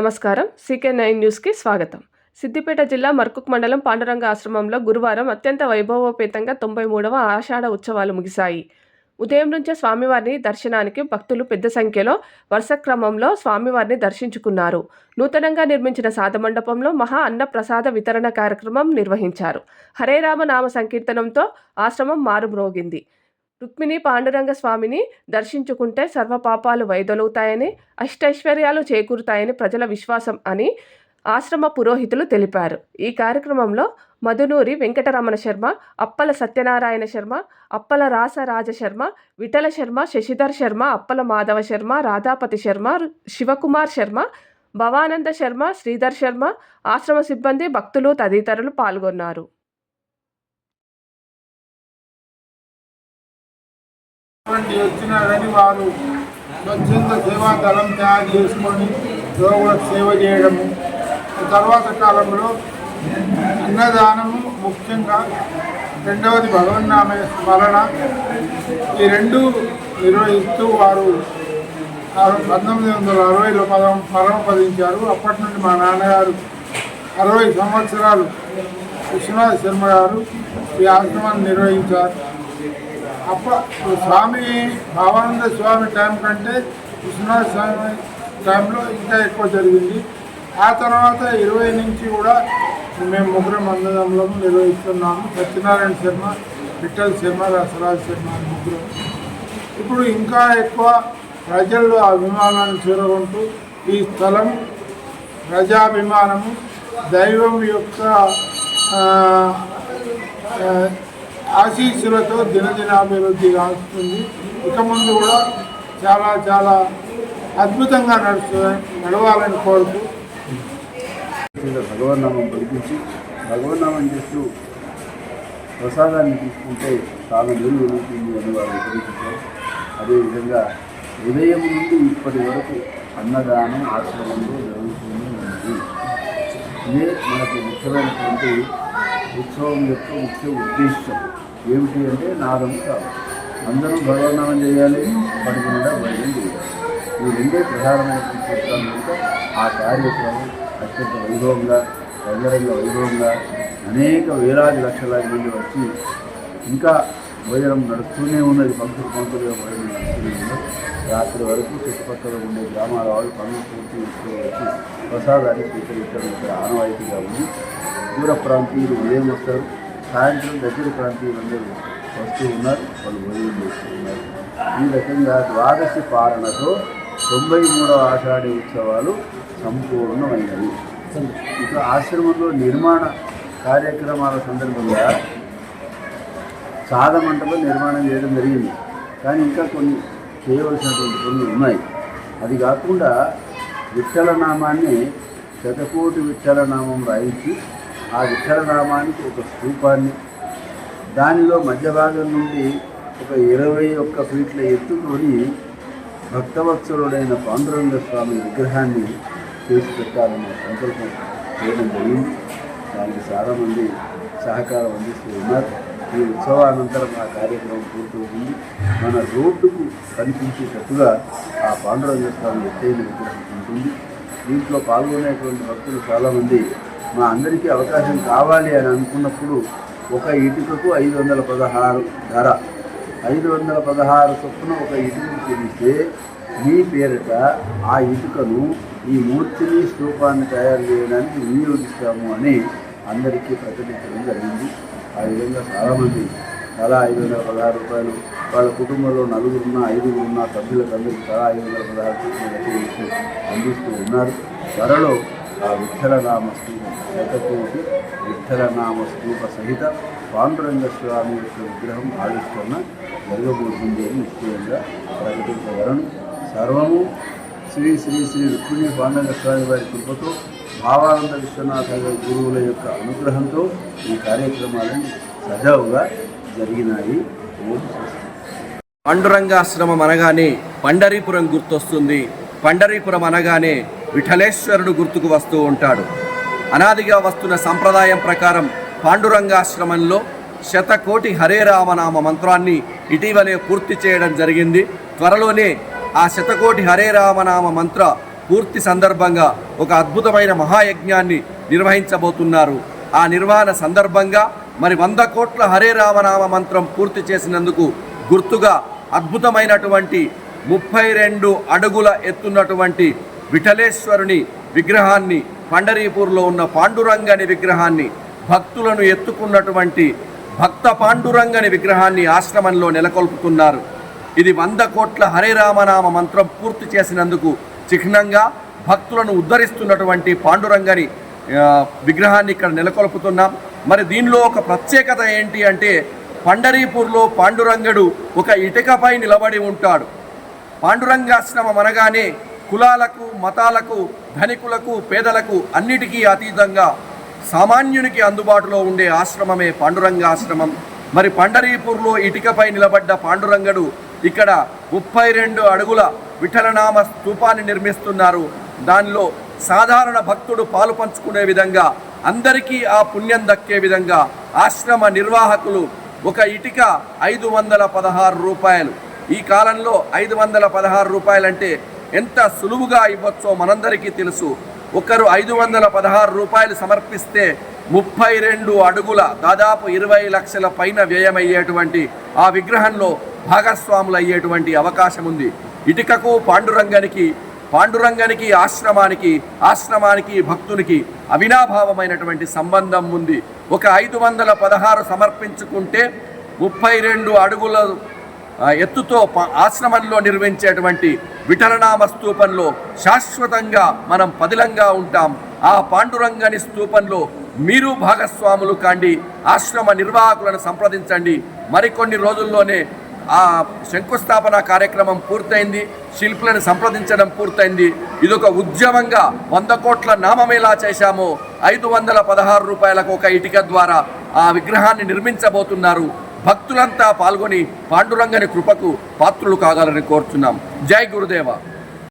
నమస్కారం. CK nine న్యూస్కి స్వాగతం. సిద్దిపేట జిల్లా మర్కుక్ మండలం పాండురంగ ఆశ్రమంలో గురువారం అత్యంత వైభవోపేతంగా తొంభై మూడవ ఆషాఢ ఉత్సవాలు ముగిశాయి. ఉదయం నుంచే స్వామివారిని దర్శనానికి భక్తులు పెద్ద సంఖ్యలో వరుస క్రమంలో స్వామివారిని దర్శించుకున్నారు. నూతనంగా నిర్మించిన సాధమండపంలో మహా అన్న ప్రసాద వితరణ కార్యక్రమం నిర్వహించారు. హరే రామ నామ సంకీర్తనంతో ఆశ్రమం మారుమ్రోగింది. రుక్మిణి పాండురంగ స్వామిని దర్శించుకుంటే సర్వ పాపాలు వైదొలుగుతాయని అష్టైశ్వర్యాలు చేకూరుతాయని ప్రజల విశ్వాసం అని ఆశ్రమ పురోహితులు తెలిపారు. ఈ కార్యక్రమంలో మధునూరి వెంకటరమణ శర్మ అప్పల సత్యనారాయణ శర్మ అప్పల రాసరాజ శర్మ విఠల శర్మ శశిధర్ శర్మ అప్పల మాధవ శర్మ రాధాపతి శర్మ శివకుమార్ శర్మ భవానంద శర్మ శ్రీధర్ శర్మ ఆశ్రమ సిబ్బంది భక్తులు తదితరులు పాల్గొన్నారు. అటువంటి వచ్చినా వారు స్వచ్ఛంద సేవా దళం తయారు చేసుకొని రోగులకు సేవ చేయడము. తర్వాత కాలంలో అన్నదానము ముఖ్యంగా రెండవది భగవన్నామ స్మరణ. ఈ రెండు నిర్వహిస్తూ వారు ఆరు- పంతొమ్మిది వందల అరవైలో పదం పరమపదించారు. అప్పటి నుండి మా నాన్నగారు అరవై సంవత్సరాలు విశ్వనాథ శర్మ గారు ఈ ఆశ్రమాన్ని నిర్వహించారు. అప్ప స్వామి భావానంద స్వామి టైం కంటే విశ్వనాథ స్వామి టైంలో ఇంకా ఎక్కువ జరిగింది. ఆ తర్వాత ఇరవై నుంచి కూడా మేము ముగ్గురం అన్నదమ్ములను నిర్వహిస్తున్నాము. సత్యనారాయణ శర్మ విఠల్ శర్మ రసరాజ్ శర్మ ముగ్గురు. ఇప్పుడు ఇంకా ఎక్కువ ప్రజల్లో అభిమానాన్ని చేరుకుంటూ ఈ స్థలం ప్రజాభిమానము దైవం యొక్క ఆశీస్సులతో దినదినాభివృద్ధి కాస్తుంది. ఇక ముందు కూడా చాలా చాలా అద్భుతంగా నడుస్తుంది నడవాలని కోరుతూ మీద భగవన్నామం పలికించి భగవన్నామం చేస్తూ ప్రసాదాన్ని తీసుకుంటే చాలా మేలు జరుగుతుంది అని వారు వివరించారు. అదేవిధంగా ఉదయం నుండి ఇప్పటి వరకు అన్నదానం ఆశ్రమంలో జరుగుతూనే ఉన్నది ఇదే మనకు ముఖ్యమైనటువంటి ఉత్సవం యొక్క ముఖ్య ఉద్దేశం. ఏమిటి అంటే నాదము కాదు. అందరూ భగవన్నామం చేయాలి పడి కూడా భజన చేయాలి. ఈ రెండే ప్రధానమైనటువంటి సూత్రాలు కనుక ఆ కార్యక్రమం అత్యంత వైభవంగా రంగరంగ వైభవంగా అనేక వేలాది లక్షల మంది వచ్చి ఇంకా భోజనం నడుస్తూనే ఉన్నది. పంక్తులు పంక్తులుగా భోజనం నడుస్తూనే ఉన్నది. రాత్రి వరకు చుట్టుపక్కల ఉండే గ్రామాల వాళ్ళు పనులు పూర్తి చేసుకుని వచ్చి ప్రసాదాన్ని స్వీకరించడం ఇక్కడ ఆనవాయితీగా ఉంది. దూర ప్రాంతీయులు ఉదయం వస్తారు? సాయంత్రం దగ్గర ప్రాంతీయులందరూ వస్తూ ఉన్నారు వాళ్ళు భోజనం చేస్తూ ఉన్నారు ఈ రకంగా ద్వాదశి పాలనతో తొంభై మూడవ ఆషాఢి ఉత్సవాలు సంపూర్ణమైనవి. ఇక ఆశ్రమంలో నిర్మాణ కార్యక్రమాల సందర్భంగా సాధ మంటపం నిర్మాణం చేయడం జరిగింది. కానీ ఇంకా కొన్ని చేయవలసినటువంటి కొన్ని ఉన్నాయి. అది కాకుండా విఠలనామాన్ని శతకోటి విఠలనామం రాయించి ఆ విఠలనామానికి ఒక స్థూపాన్ని. దానిలో మధ్య భాగం నుండి ఒక ఇరవై ఒక్క ఫీట్ల ఎత్తుకొని భక్తవత్సరుడైన పాండురంగ స్వామి విగ్రహాన్ని చేసి పెట్టాలనే సంకల్పం చేయడం జరిగింది. దానికి చాలామంది సహకారం అందిస్తూ ఉన్నారు. ఈ ఉత్సవానంతరం ఆ కార్యక్రమం పూర్తవుతుంది. మన రోడ్డుకు కనిపించేటట్టుగా ఆ పాండురంగ స్వామి ఎత్తైన విగ్రహం ఉంటుంది. దీంట్లో పాల్గొనేటువంటి భక్తులు చాలామంది మా అందరికీ అవకాశం కావాలి అని అనుకున్నప్పుడు ఒక ఇటుకకు ఐదు వందల పదహారు ధర. ఐదు వందల పదహారు చొప్పున ఒక ఇటుకను చెల్లిస్తే మీ పేరిట ఆ ఇటుకను ఈ మూర్తిని స్తూపాన్ని తయారు చేయడానికి వినియోగిస్తాము అని అందరికీ ప్రకటించడం జరిగింది. ఆ విధంగా చాలామంది తలా ఐదు వందల పదహారు రూపాయలు వాళ్ళ కుటుంబంలో నలుగురున్న ఐదుగురున్న సభ్యులకు అందరికీ తలా ఐదు వందల పదహారు రూపాయలు అందిస్తూ ఉన్నారు. త్వరలో ఆ విఠలనామ స్తూపం శతకోటి విఠలనామ స్తూప సహిత పాండురంగ స్వామి యొక్క విగ్రహం ఆవిష్కరణ జరగబోతుంది అని నిశ్చయంగా ప్రకటించగలను సర్వము శ్రీ శ్రీ శ్రీ రుక్మిణి పాండురంగ స్వామి వారి కృపతో భావానంద విశ్వనాథ గురువుల యొక్క అనుగ్రహంతో ఈ కార్యక్రమాలను సజావుగా జరిగినాయి. పాండురంగాశ్రమం అనగానే పండరీపురం గుర్తొస్తుంది. పండరీపురం అనగానే విఠలేశ్వరుడు గుర్తుకు వస్తూ ఉంటాడు. అనాదిగా వస్తున్న సంప్రదాయం ప్రకారం పాండురంగాశ్రమంలో శతకోటి హరే రామనామ మంత్రాన్ని ఇటీవలే పూర్తి చేయడం జరిగింది. త్వరలోనే ఆ శతకోటి హరే రామనామ మంత్ర పూర్తి సందర్భంగా ఒక అద్భుతమైన మహాయజ్ఞాన్ని నిర్వహించబోతున్నారు. ఆ నిర్వహణ సందర్భంగా మరి వంద కోట్ల హరే రామనామ మంత్రం పూర్తి చేసినందుకు గుర్తుగా అద్భుతమైనటువంటి ముప్పై రెండు అడుగుల ఎత్తున్నటువంటి విఠలేశ్వరుని విగ్రహాన్ని పండరీపూర్లో ఉన్న పాండురంగని విగ్రహాన్ని భక్తులను ఎత్తుకున్నటువంటి భక్త పాండురంగని విగ్రహాన్ని ఆశ్రమంలో నెలకొల్పుతున్నారు. ఇది వంద కోట్ల హరే రామనామ మంత్రం పూర్తి చేసినందుకు చిహ్నంగా భక్తులను ఉద్ధరిస్తున్నటువంటి పాండురంగని విగ్రహాన్ని ఇక్కడ నెలకొల్పుతున్నాం. మరి దీనిలో ఒక ప్రత్యేకత ఏంటి అంటే పండరీపూర్లో పాండురంగడు ఒక ఇటుకపై నిలబడి ఉంటాడు. పాండురంగాశ్రమం అనగానే కులాలకు మతాలకు ధనికులకు పేదలకు అన్నిటికీ అతీతంగా సామాన్యునికి అందుబాటులో ఉండే ఆశ్రమమే పాండురంగ ఆశ్రమం మరి పండరీపూర్లో ఇటుకపై నిలబడ్డ పాండురంగడు ఇక్కడ ముప్పై రెండు అడుగుల విఠలనామ స్తూపాన్ని నిర్మిస్తున్నారు. దానిలో సాధారణ భక్తుడు పాలు పంచుకునే విధంగా అందరికీ ఆ పుణ్యం దక్కే విధంగా ఆశ్రమ నిర్వాహకులు ఒక ఇటుక ఐదు వందల పదహారు రూపాయలు. ఈ కాలంలో ఐదు వందల పదహారు రూపాయలంటే ఎంత సులువుగా ఇవ్వచ్చో మనందరికీ తెలుసు. ఒకరు ఐదు వందల పదహారు రూపాయలు సమర్పిస్తే ముప్పై రెండు అడుగుల దాదాపు ఇరవై లక్షల పైన వ్యయమయ్యేటువంటి ఆ విగ్రహంలో భాగస్వాములు అయ్యేటువంటి అవకాశం ఉంది ఇటుకకు పాండురంగానికి పాండురంగానికి ఆశ్రమానికి ఆశ్రమానికి భక్తునికి అవినాభావమైనటువంటి సంబంధం ఉంది. ఒక ఐదు వందల పదహారు సమర్పించుకుంటే ముప్పై రెండు అడుగుల ఎత్తుతో ఆశ్రమంలో నిర్మించేటువంటి విఠలనామ స్తూపంలో శాశ్వతంగా మనం పదిలంగా ఉంటాం. ఆ పాండురంగని స్తూపంలో మీరు భాగస్వాములు కాండి ఆశ్రమ నిర్వాహకులను సంప్రదించండి. మరికొన్ని రోజుల్లోనే ఆ శంకుస్థాపన కార్యక్రమం పూర్తయింది శిల్పులను సంప్రదించడం పూర్తయింది. ఇదొక ఉద్యమంగా వంద కోట్ల నామం ఎలా చేశామో. ఐదు వందల పదహారు రూపాయలకు ఒక ఇటుక ద్వారా ఆ విగ్రహాన్ని నిర్మించబోతున్నారు. భక్తులంతా పాల్గొని పాండురంగని కృపకు పాత్రులు కాగలని కోరుతున్నాం జై గురుదేవ.